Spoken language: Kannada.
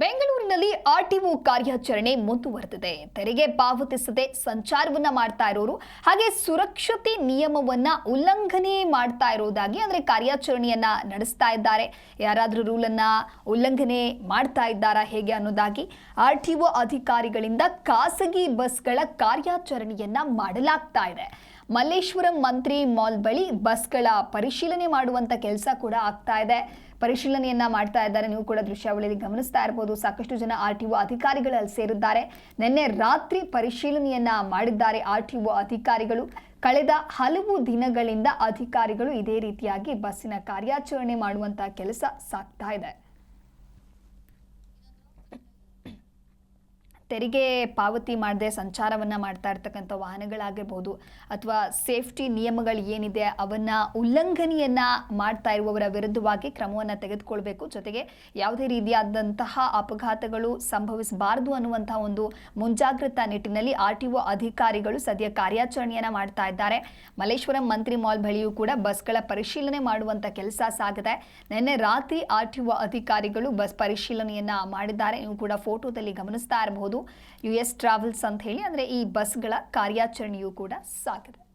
ಬೆಂಗಳೂರಿನಲ್ಲಿ ಆರ್ಟಿಒ ಕಾರ್ಯಾಚರಣೆ ಮುಂದುವರೆದಿದೆ. ತೆರಿಗೆ ಪಾವತಿಸದೆ ಸಂಚಾರವನ್ನ ಮಾಡ್ತಾ ಇರೋರು, ಹಾಗೆ ಸುರಕ್ಷತೆ ನಿಯಮವನ್ನ ಉಲ್ಲಂಘನೆ ಮಾಡ್ತಾ ಇರೋದಾಗಿ ಅಂದ್ರೆ ಕಾರ್ಯಾಚರಣೆಯನ್ನ ನಡೆಸ್ತಾ ಇದ್ದಾರೆ. ಯಾರಾದ್ರೂ ರೂಲನ್ನ ಉಲ್ಲಂಘನೆ ಮಾಡ್ತಾ ಇದ್ದಾರಾ ಹೇಗೆ ಅನ್ನೋದಾಗಿ ಆರ್ಟಿಒ ಅಧಿಕಾರಿಗಳಿಂದ ಖಾಸಗಿ ಬಸ್ಗಳ ಕಾರ್ಯಾಚರಣೆಯನ್ನ ಮಾಡಲಾಗ್ತಾ ಇದೆ. ಮಲ್ಲೇಶ್ವರಂ ಮಂತ್ರಿ ಮಾಲ್ ಬಳಿ ಬಸ್ಗಳ ಪರಿಶೀಲನೆ ಮಾಡುವಂತ ಕೆಲಸ ಕೂಡ ಆಗ್ತಾ ಇದೆ. ಪರಿಶೀಲನೆಯನ್ನ ಮಾಡ್ತಾ ಇದ್ದಾರೆ. ನೀವು ಕೂಡ ದೃಶ್ಯಾವಳಿಯಲ್ಲಿ ಗಮನಿಸ್ತಾ ಇರಬಹುದು ಸಾಕಷ್ಟು ಜನ ಆರ್ ಟಿ ಒ ಅಧಿಕಾರಿಗಳು ಅಲ್ಲಿ ಸೇರಿದ್ದಾರೆ. ನಿನ್ನೆ ರಾತ್ರಿ ಪರಿಶೀಲನೆಯನ್ನ ಮಾಡಿದ್ದಾರೆ ಆರ್ ಟಿ ಒ ಅಧಿಕಾರಿಗಳು. ಕಳೆದ ಹಲವು ದಿನಗಳಿಂದ ಅಧಿಕಾರಿಗಳು ಇದೇ ರೀತಿಯಾಗಿ ಬಸ್ಸಿನ ಕಾರ್ಯಾಚರಣೆ ಮಾಡುವಂತಹ ಕೆಲಸ ಸಾಗ್ತಾ ಇದೆ. ತೆರಿಗೆ ಪಾವತಿ ಮಾಡದೆ ಸಂಚಾರವನ್ನ ಮಾಡ್ತಾ ಇರ್ತಕ್ಕಂಥ ವಾಹನಗಳಾಗಿರ್ಬೋದು ಅಥವಾ ಸೇಫ್ಟಿ ನಿಯಮಗಳು ಏನಿದೆ ಅವನ್ನ ಉಲ್ಲಂಘನೆಯನ್ನ ಮಾಡ್ತಾ ಇರುವವರ ವಿರುದ್ಧವಾಗಿ ಕ್ರಮವನ್ನು ತೆಗೆದುಕೊಳ್ಬೇಕು. ಜೊತೆಗೆ ಯಾವುದೇ ರೀತಿಯಾದಂತಹ ಅಪಘಾತಗಳು ಸಂಭವಿಸಬಾರದು ಅನ್ನುವಂತಹ ಒಂದು ಮುಂಜಾಗ್ರತಾ ನಿಟ್ಟಿನಲ್ಲಿ ಆರ್ ಟಿ ಒ ಅಧಿಕಾರಿಗಳು ಸದ್ಯ ಕಾರ್ಯಾಚರಣೆಯನ್ನ ಮಾಡ್ತಾ ಇದ್ದಾರೆ. ಮಲ್ಲೇಶ್ವರಂ ಮಂತ್ರಿ ಮಾಲ್ ಬಳಿಯೂ ಕೂಡ ಬಸ್ಗಳ ಪರಿಶೀಲನೆ ಮಾಡುವಂತ ಕೆಲಸ ಸಾಗಿದೆ. ನಿನ್ನೆ ರಾತ್ರಿ ಆರ್ ಟಿ ಒ ಅಧಿಕಾರಿಗಳು ಬಸ್ ಪರಿಶೀಲನೆಯನ್ನ ಮಾಡಿದ್ದಾರೆ. ನೀವು ಕೂಡ ಫೋಟೋದಲ್ಲಿ ಗಮನಿಸ್ತಾ ಇರಬಹುದು. ಯು ಎಸ್ ಟ್ರಾವೆಲ್ಸ್ ಅಂತ ಹೇಳಿ ಅಂದ್ರೆ ಈ ಬಸ್ಗಳ ಕಾರ್ಯಾಚರಣೆಯೂ ಕೂಡ ಸಾಗಿದೆ.